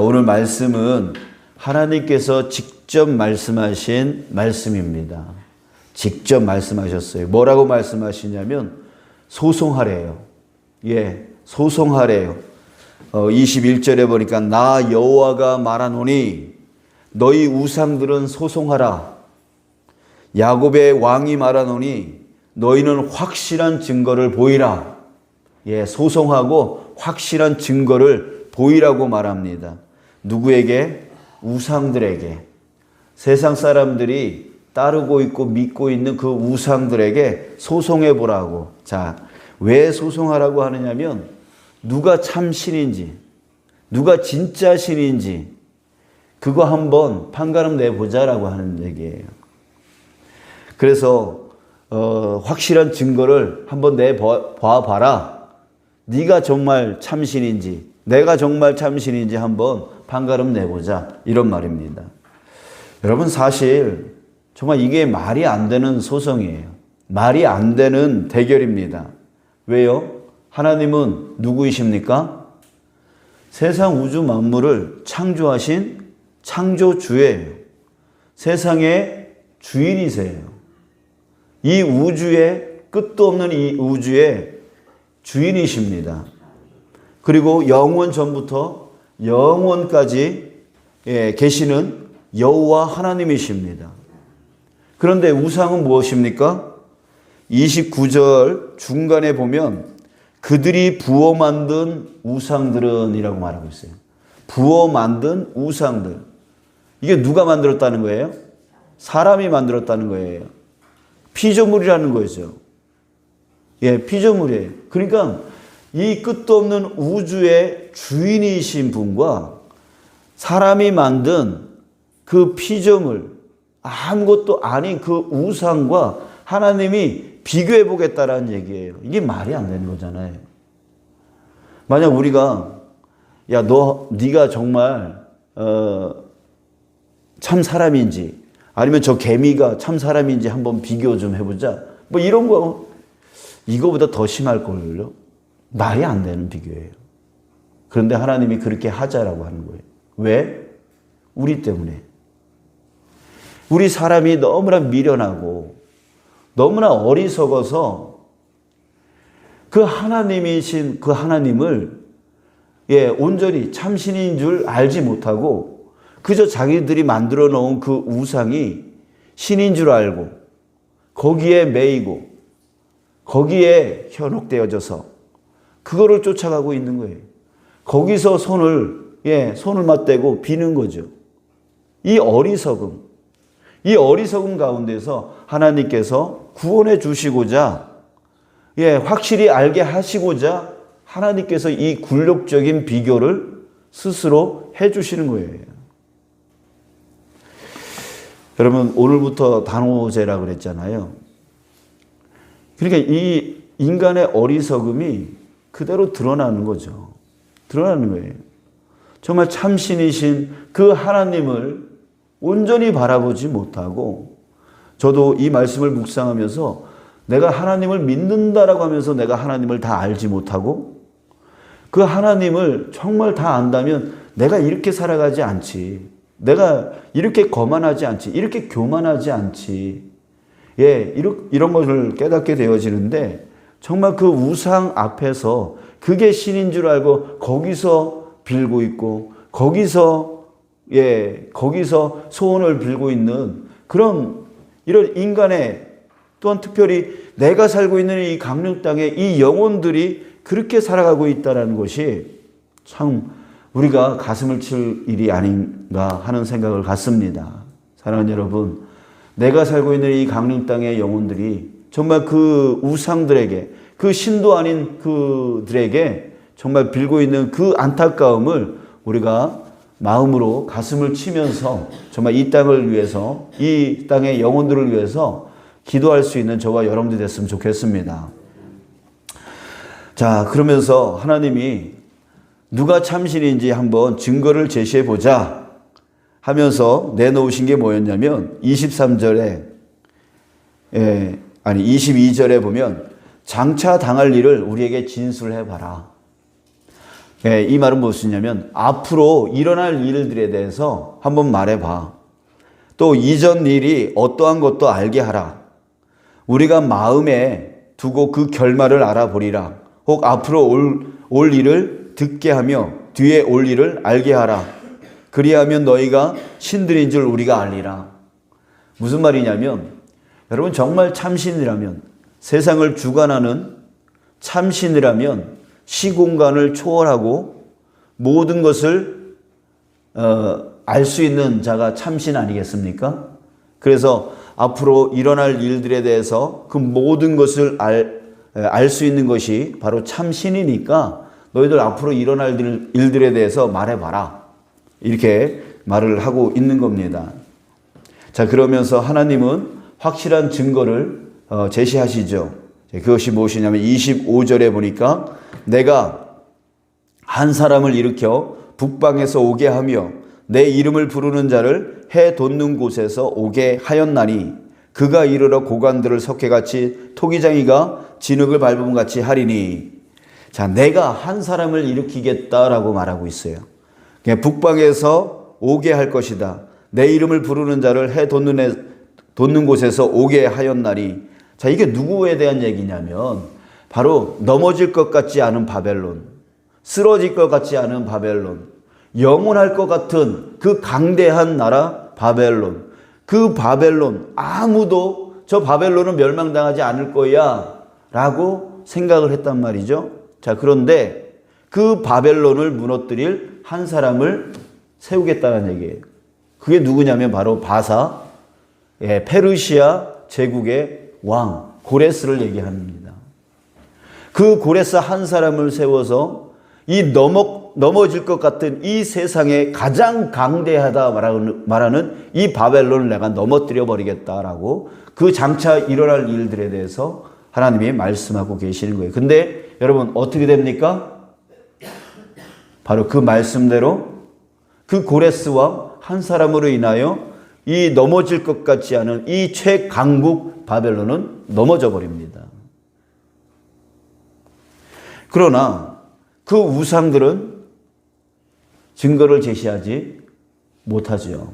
오늘 말씀은 하나님께서 직접 말씀하신 말씀입니다. 직접 말씀하셨어요. 뭐라고 말씀하시냐면 소송하래요. 예, 소송하래요. 어, 21절에 보니까 나 여호와가 말하노니 너희 우상들은 소송하라. 야곱의 왕이 말하노니 너희는 확실한 증거를 보이라. 예, 소송하고 확실한 증거를 보이라고 말합니다. 누구에게? 우상들에게. 세상 사람들이 따르고 있고 믿고 있는 그 우상들에게 소송해 보라고. 자, 왜 소송하라고 하느냐면 누가 참 신인지, 누가 진짜 신인지 그거 한번 판가름 내보자라고 하는 얘기예요. 그래서 어, 확실한 증거를 한번 내봐 봐라. 네가 정말 참신인지, 내가 정말 참신인지 한번 판가름 내보자 이런 말입니다. 여러분 사실 정말 이게 말이 안 되는 소송이에요. 말이 안 되는 대결입니다. 왜요? 하나님은 누구이십니까? 세상 우주 만물을 창조하신 창조주예요. 세상의 주인이세요. 이 우주의 끝도 없는 이 우주의 주인이십니다. 그리고 영원 전부터 영원까지 예, 계시는 여호와 하나님이십니다. 그런데 우상은 무엇입니까? 29절 중간에 보면 그들이 부어 만든 우상들은이라고 말하고 있어요. 부어 만든 우상들. 이게 누가 만들었다는 거예요? 사람이 만들었다는 거예요. 피조물이라는 거죠. 예, 피조물이에요. 그러니까 이 끝도 없는 우주의 주인이신 분과 사람이 만든 그 피조물, 아무것도 아닌 그 우상과 하나님이 비교해 보겠다라는 얘기예요. 이게 말이 안 되는 거잖아요. 만약 우리가 야 너 네가 정말 어, 참 사람인지 아니면 저 개미가 참 사람인지 한번 비교 좀 해보자. 뭐 이런 거 이거보다 더 심할 걸요. 말이 안 되는 비교예요. 그런데 하나님이 그렇게 하자라고 하는 거예요. 왜? 우리 때문에. 우리 사람이 너무나 미련하고 너무나 어리석어서 그 하나님이신 그 하나님을 예, 온전히 참신인 줄 알지 못하고 그저 자기들이 만들어 놓은 그 우상이 신인 줄 알고 거기에 매이고 거기에 현혹되어져서 그거를 쫓아가고 있는 거예요. 거기서 손을 예, 손을 맞대고 비는 거죠. 이 어리석음. 이 어리석음 가운데서 하나님께서 구원해 주시고자 예, 확실히 알게 하시고자 하나님께서 이 굴욕적인 비교를 스스로 해 주시는 거예요. 여러분 오늘부터 단오제라 그랬잖아요. 그러니까 이 인간의 어리석음이 그대로 드러나는 거죠. 드러나는 거예요. 정말 참신이신 그 하나님을 온전히 바라보지 못하고 저도 이 말씀을 묵상하면서 내가 하나님을 믿는다라고 하면서 내가 하나님을 다 알지 못하고 그 하나님을 정말 다 안다면 내가 이렇게 살아가지 않지. 내가 이렇게 거만하지 않지. 이렇게 교만하지 않지. 예, 이런, 것을 깨닫게 되어지는데 정말 그 우상 앞에서 그게 신인 줄 알고 거기서 빌고 있고 거기서 예, 거기서 소원을 빌고 있는 그런 이런 인간의 또한 특별히 내가 살고 있는 이 강릉 땅에 이 영혼들이 그렇게 살아가고 있다는 것이 참 우리가 가슴을 칠 일이 아닌가 하는 생각을 갖습니다. 사랑하는 여러분, 내가 살고 있는 이 강릉 땅의 영혼들이 정말 그 우상들에게 그 신도 아닌 그들에게 정말 빌고 있는 그 안타까움을 우리가 마음으로 가슴을 치면서 정말 이 땅을 위해서 이 땅의 영혼들을 위해서 기도할 수 있는 저와 여러분들 됐으면 좋겠습니다. 자, 그러면서 하나님이 누가 참신인지 한번 증거를 제시해 보자 하면서 내놓으신 게 뭐였냐면 23절에 예, 아니 22절에 보면 장차 당할 일을 우리에게 진술해 봐라. 예, 이 말은 무엇이냐면 앞으로 일어날 일들에 대해서 한번 말해 봐. 또 이전 일이 어떠한 것도 알게 하라. 우리가 마음에 두고 그 결말을 알아보리라. 혹 앞으로 올, 올 일을 듣게 하며 뒤에 올 일을 알게 하라. 그리하면 너희가 신들인 줄 우리가 알리라. 무슨 말이냐면 여러분 정말 참신이라면 세상을 주관하는 참신이라면 시공간을 초월하고 모든 것을 어, 알 수 있는 자가 참신 아니겠습니까? 그래서 앞으로 일어날 일들에 대해서 그 모든 것을 알수 있는 것이 바로 참신이니까 너희들 앞으로 일어날 일- 일들에 대해서 말해봐라. 이렇게 말을 하고 있는 겁니다. 자, 그러면서 하나님은 확실한 증거를 어, 제시하시죠. 그것이 무엇이냐면 25절에 보니까 내가 한 사람을 일으켜 북방에서 오게 하며 내 이름을 부르는 자를 해 돋는 곳에서 오게 하였나니 그가 이르러 고관들을 석회같이 토기장이가 진흙을 밟음 같이 하리니 자 내가 한 사람을 일으키겠다라고 말하고 있어요. 그냥 북방에서 오게 할 것이다. 내 이름을 부르는 자를 해 돋는 곳에서 오게 하였나니 자 이게 누구에 대한 얘기냐면 바로 넘어질 것 같지 않은 바벨론 쓰러질 것 같지 않은 바벨론 영원할 것 같은 그 강대한 나라 바벨론. 그 바벨론 아무도 저 바벨론은 멸망당하지 않을 거야 라고 생각을 했단 말이죠. 자 그런데 그 바벨론을 무너뜨릴 한 사람을 세우겠다는 얘기예요. 그게 누구냐면 바로 바사 예, 페르시아 제국의 왕 고레스를 얘기합니다. 그 고레스 한 사람을 세워서 이 넘어, 넘어질 것 같은 이 세상에 가장 강대하다 말하는, 말하는 이 바벨론을 내가 넘어뜨려 버리겠다라고 그 장차 일어날 일들에 대해서 하나님이 말씀하고 계시는 거예요. 근데 여러분 어떻게 됩니까? 바로 그 말씀대로 그 고레스 왕한 사람으로 인하여 이 넘어질 것 같지 않은 이 최강국 바벨론은 넘어져 버립니다. 그러나 그 우상들은 증거를 제시하지 못하지요.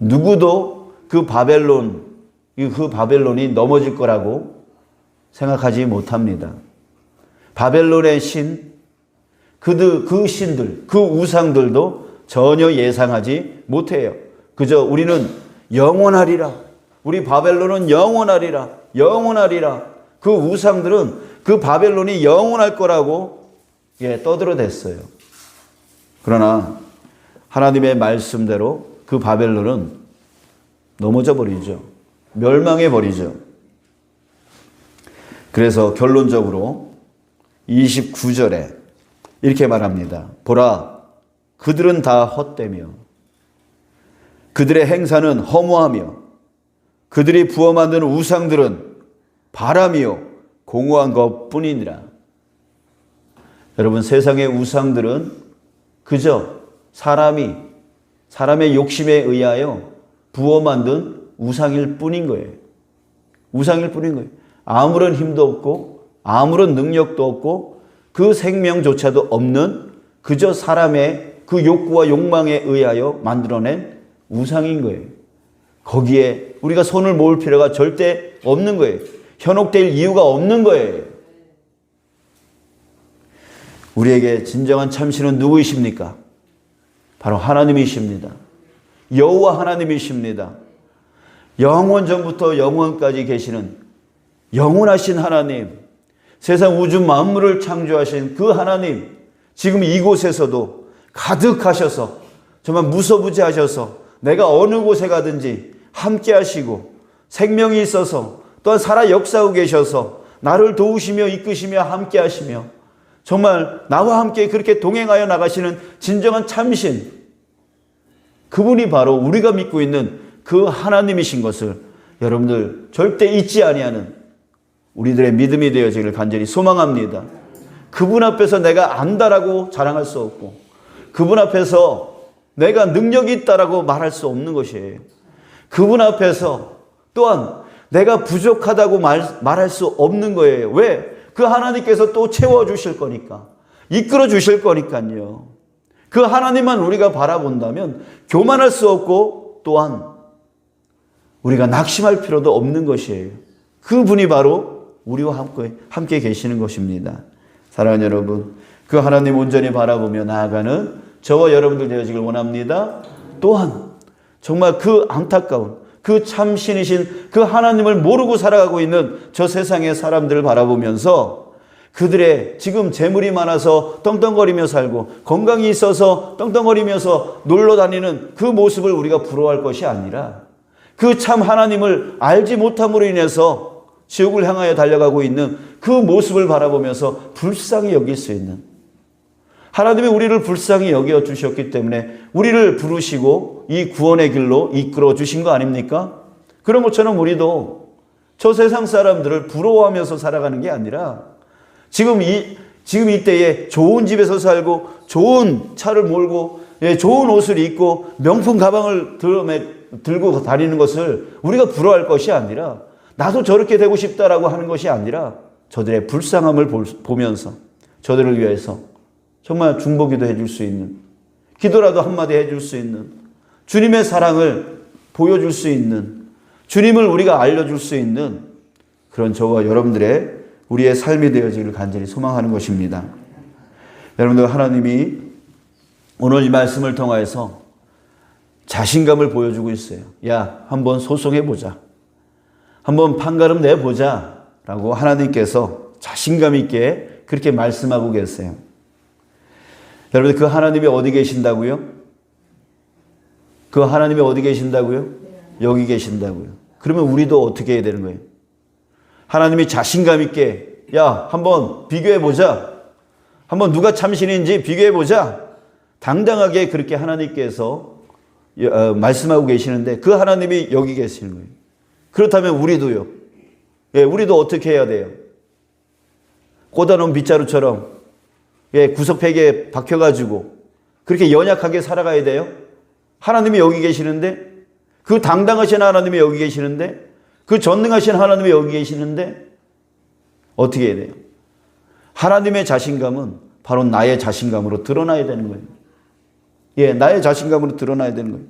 누구도 그 바벨론, 그 바벨론이 넘어질 거라고 생각하지 못합니다. 바벨론의 신, 그들, 그 신들, 그 우상들도 전혀 예상하지 못해요. 그저 우리는 영원하리라. 우리 바벨론은 영원하리라. 영원하리라. 그 우상들은 그 바벨론이 영원할 거라고 예, 떠들어댔어요. 그러나 하나님의 말씀대로 그 바벨론은 넘어져 버리죠. 멸망해 버리죠. 그래서 결론적으로 29절에 이렇게 말합니다. 보라, 그들은 다 헛되며 그들의 행사는 허무하며 그들이 부어 만드는 우상들은 바람이요 공허한 것뿐이니라. 여러분 세상의 우상들은 그저 사람이 사람의 욕심에 의하여 부어 만든 우상일 뿐인 거예요. 우상일 뿐인 거예요. 아무런 힘도 없고 아무런 능력도 없고 그 생명조차도 없는 그저 사람의 그 욕구와 욕망에 의하여 만들어낸 우상인 거예요. 거기에 우리가 손을 모을 필요가 절대 없는 거예요. 현혹될 이유가 없는 거예요. 우리에게 진정한 참신은 누구이십니까? 바로 하나님이십니다. 여호와 하나님이십니다. 영원 전부터 영원까지 계시는 영원하신 하나님, 세상 우주 만물을 창조하신 그 하나님, 지금 이곳에서도 가득하셔서 정말 무소부지하셔서 내가 어느 곳에 가든지 함께 하시고 생명이 있어서 또한 살아 역사하고 계셔서 나를 도우시며 이끄시며 함께 하시며 정말 나와 함께 그렇게 동행하여 나가시는 진정한 참신 그분이 바로 우리가 믿고 있는 그 하나님이신 것을 여러분들 절대 잊지 아니하는 우리들의 믿음이 되어지기를 간절히 소망합니다. 그분 앞에서 내가 안다라고 자랑할 수 없고 그분 앞에서 내가 능력이 있다라고 말할 수 없는 것이에요. 그분 앞에서 또한 내가 부족하다고 말, 말할 수 없는 거예요. 왜? 그 하나님께서 또 채워주실 거니까. 이끌어 주실 거니까요. 그 하나님만 우리가 바라본다면 교만할 수 없고 또한 우리가 낙심할 필요도 없는 것이에요. 그 분이 바로 우리와 함께, 함께 계시는 것입니다. 사랑하는 여러분, 그 하나님 온전히 바라보며 나아가는 저와 여러분들 되어지길 원합니다. 또한 정말 그 안타까운 그 참신이신 그 하나님을 모르고 살아가고 있는 저 세상의 사람들을 바라보면서 그들의 지금 재물이 많아서 떵떵거리며 살고 건강이 있어서 떵떵거리면서 놀러 다니는 그 모습을 우리가 부러워할 것이 아니라 그 참 하나님을 알지 못함으로 인해서 지옥을 향하여 달려가고 있는 그 모습을 바라보면서 불쌍히 여길 수 있는 하나님이 우리를 불쌍히 여겨 주셨기 때문에 우리를 부르시고 이 구원의 길로 이끌어 주신 거 아닙니까? 그런 것처럼 우리도 저 세상 사람들을 부러워하면서 살아가는 게 아니라 지금 이 지금 이때에 좋은 집에서 살고 좋은 차를 몰고 예, 좋은 옷을 입고 명품 가방을 들고 다니는 것을 우리가 부러워할 것이 아니라 나도 저렇게 되고 싶다라고 하는 것이 아니라 저들의 불쌍함을 보면서 저들을 위해서 정말 중보기도 해줄 수 있는 기도라도 한마디 해줄 수 있는 주님의 사랑을 보여줄 수 있는 주님을 우리가 알려줄 수 있는 그런 저와 여러분들의 우리의 삶이 되어지기를 간절히 소망하는 것입니다. 여러분들 하나님이 오늘 이 말씀을 통하여서 자신감을 보여주고 있어요. 야, 한번 소송해 보자. 한번 판가름 내 보자 라고 하나님께서 자신감 있게 그렇게 말씀하고 계세요. 여러분 그 하나님이 어디 계신다고요? 그 하나님이 어디 계신다고요? 여기 계신다고요. 그러면 우리도 어떻게 해야 되는 거예요? 하나님이 자신감 있게 야 한번 비교해 보자. 한번 누가 참신인지 비교해 보자. 당당하게 그렇게 하나님께서 어, 말씀하고 계시는데 그 하나님이 여기 계시는 거예요. 그렇다면 우리도요. 예, 우리도 어떻게 해야 돼요? 꽂아놓은 빗자루처럼 예, 구석팩에 박혀가지고 그렇게 연약하게 살아가야 돼요? 하나님이 여기 계시는데 그 당당하신 하나님이 여기 계시는데 그 전능하신 하나님이 여기 계시는데 어떻게 해야 돼요? 하나님의 자신감은 바로 나의 자신감으로 드러나야 되는 거예요. 예, 나의 자신감으로 드러나야 되는 거예요.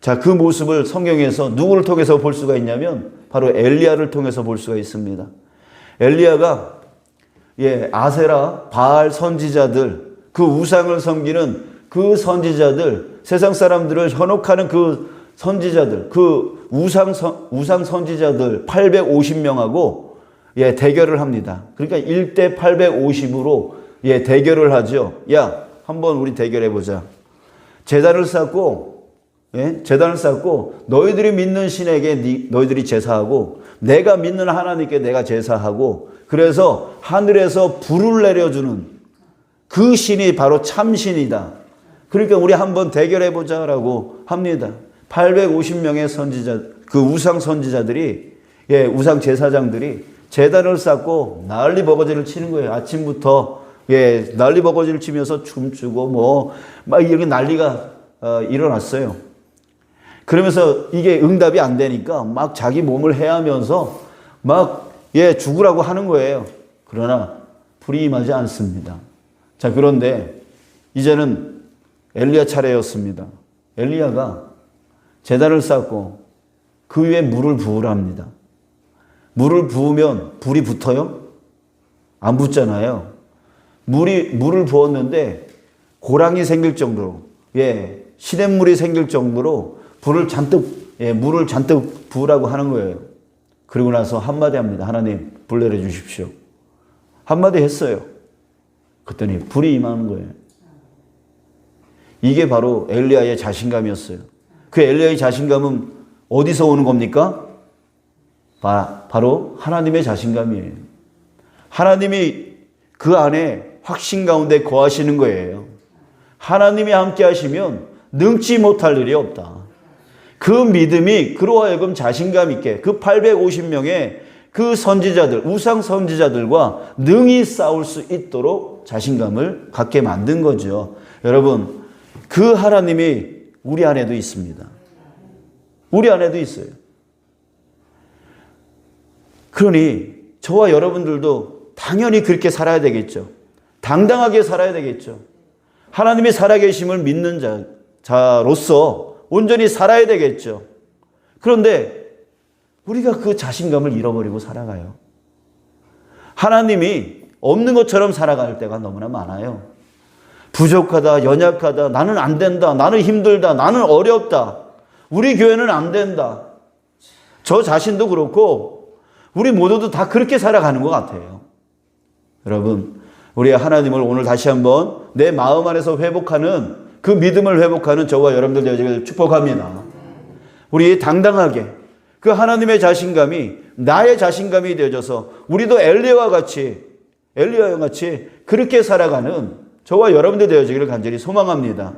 자, 그 모습을 성경에서 누구를 통해서 볼 수가 있냐면 바로 엘리야를 통해서 볼 수가 있습니다. 엘리야가 예, 아세라, 바알 선지자들, 그 우상을 섬기는 그 선지자들, 세상 사람들을 현혹하는 그 선지자들, 그 우상, 우상 선지자들 850명하고 예, 대결을 합니다. 그러니까 1대 850으로 예, 대결을 하죠. 야, 한번 우리 대결해 보자. 재단을 쌓고 예? 재단을 쌓고 너희들이 믿는 신에게 너희들이 제사하고 내가 믿는 하나님께 내가 제사하고 그래서 하늘에서 불을 내려주는 그 신이 바로 참신이다. 그러니까 우리 한번 대결해 보자라고 합니다. 850명의 선지자, 그 우상 선지자들이, 예, 우상 제사장들이 재단을 쌓고 난리 버거지를 치는 거예요. 아침부터, 예, 난리 버거지를 치면서 춤추고 뭐, 막 이렇게 난리가 어, 일어났어요. 그러면서 이게 응답이 안 되니까 막 자기 몸을 해하면서 막 예, 죽으라고 하는 거예요. 그러나 불이 임하지 않습니다. 자, 그런데 이제는 엘리야 차례였습니다. 엘리야가 재단을 쌓고 그 위에 물을 부으랍니다. 물을 부으면 불이 붙어요? 안 붙잖아요. 물이, 물을 부었는데 고랑이 생길 정도로, 예, 시냇물이 생길 정도로 불을 잔뜩, 예, 물을 잔뜩 부으라고 하는 거예요. 그리고 나서 한마디 합니다. 하나님, 불 내려 주십시오. 한마디 했어요. 그랬더니 불이 임하는 거예요. 이게 바로 엘리야의 자신감이었어요. 그 엘리야의 자신감은 어디서 오는 겁니까? 바, 바로 하나님의 자신감이에요. 하나님이 그 안에 확신 가운데 거하시는 거예요. 하나님이 함께 하시면 능치 못할 일이 없다. 그 믿음이 그로 하여금 자신감 있게 그 850명의 그 선지자들, 우상 선지자들과 능히 싸울 수 있도록 자신감을 갖게 만든 거죠. 여러분, 그 하나님이 우리 안에도 있습니다. 우리 안에도 있어요. 그러니 저와 여러분들도 당연히 그렇게 살아야 되겠죠. 당당하게 살아야 되겠죠. 하나님이 살아계심을 믿는 자, 자로서 온전히 살아야 되겠죠. 그런데 우리가 그 자신감을 잃어버리고 살아가요. 하나님이 없는 것처럼 살아갈 때가 너무나 많아요. 부족하다, 연약하다, 나는 안 된다, 나는 힘들다, 나는 어렵다, 우리 교회는 안 된다. 저 자신도 그렇고, 우리 모두도 다 그렇게 살아가는 것 같아요. 여러분, 우리 하나님을 오늘 다시 한번 내 마음 안에서 회복하는 그 믿음을 회복하는 저와 여러분들 되기를 축복합니다. 우리 당당하게 그 하나님의 자신감이 나의 자신감이 되어져서 우리도 엘리야와 같이 엘리야와 같이 그렇게 살아가는 저와 여러분들 되어지기를 간절히 소망합니다.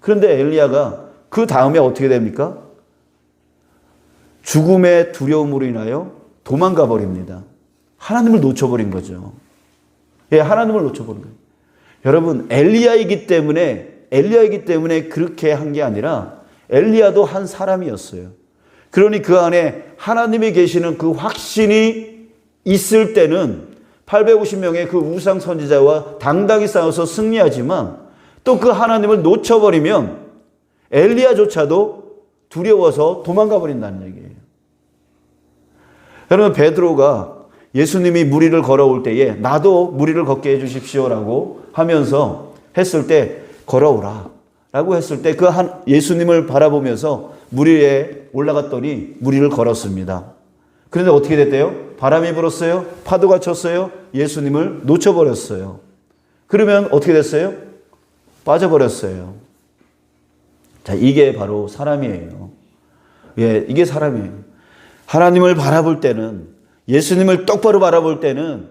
그런데 엘리야가 그 다음에 어떻게 됩니까? 죽음의 두려움으로 인하여 도망가 버립니다. 하나님을 놓쳐버린 거죠. 예, 하나님을 놓쳐버린 거예요. 여러분, 엘리야이기 때문에, 엘리야이기 때문에 그렇게 한 게 아니라 엘리야도 한 사람이었어요. 그러니 그 안에 하나님이 계시는 그 확신이 있을 때는 850명의 그 우상 선지자와 당당히 싸워서 승리하지만 또 그 하나님을 놓쳐버리면 엘리야조차도 두려워서 도망가 버린다는 얘기예요. 여러분 베드로가 예수님이 무리를 걸어올 때에 나도 무리를 걷게 해 주십시오라고 하면서 했을 때 걸어오라 라고 했을 때 그 한 예수님을 바라보면서 무리에 올라갔더니 무리를 걸었습니다. 그런데 어떻게 됐대요? 바람이 불었어요. 파도가 쳤어요. 예수님을 놓쳐버렸어요. 그러면 어떻게 됐어요? 빠져버렸어요. 자, 이게 바로 사람이에요. 예, 이게 사람이에요. 하나님을 바라볼 때는, 예수님을 똑바로 바라볼 때는,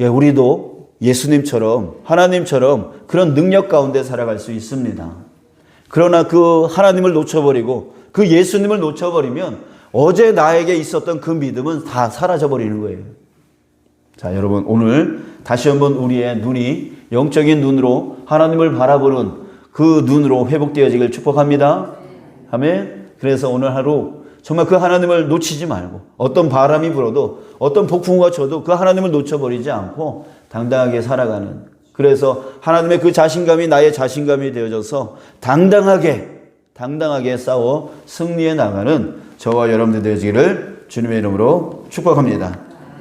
예, 우리도 예수님처럼, 하나님처럼 그런 능력 가운데 살아갈 수 있습니다. 그러나 그 하나님을 놓쳐버리고, 그 예수님을 놓쳐버리면, 어제 나에게 있었던 그 믿음은 다 사라져버리는 거예요. 자, 여러분, 오늘 다시 한번 우리의 눈이 영적인 눈으로 하나님을 바라보는 그 눈으로 회복되어지길 축복합니다. 아멘. 그래서 오늘 하루 정말 그 하나님을 놓치지 말고 어떤 바람이 불어도 어떤 폭풍우가 쳐도 그 하나님을 놓쳐버리지 않고 당당하게 살아가는 그래서 하나님의 그 자신감이 나의 자신감이 되어져서 당당하게 당당하게 싸워 승리해 나가는 저와 여러분들 되어지기를 주님의 이름으로 축복합니다.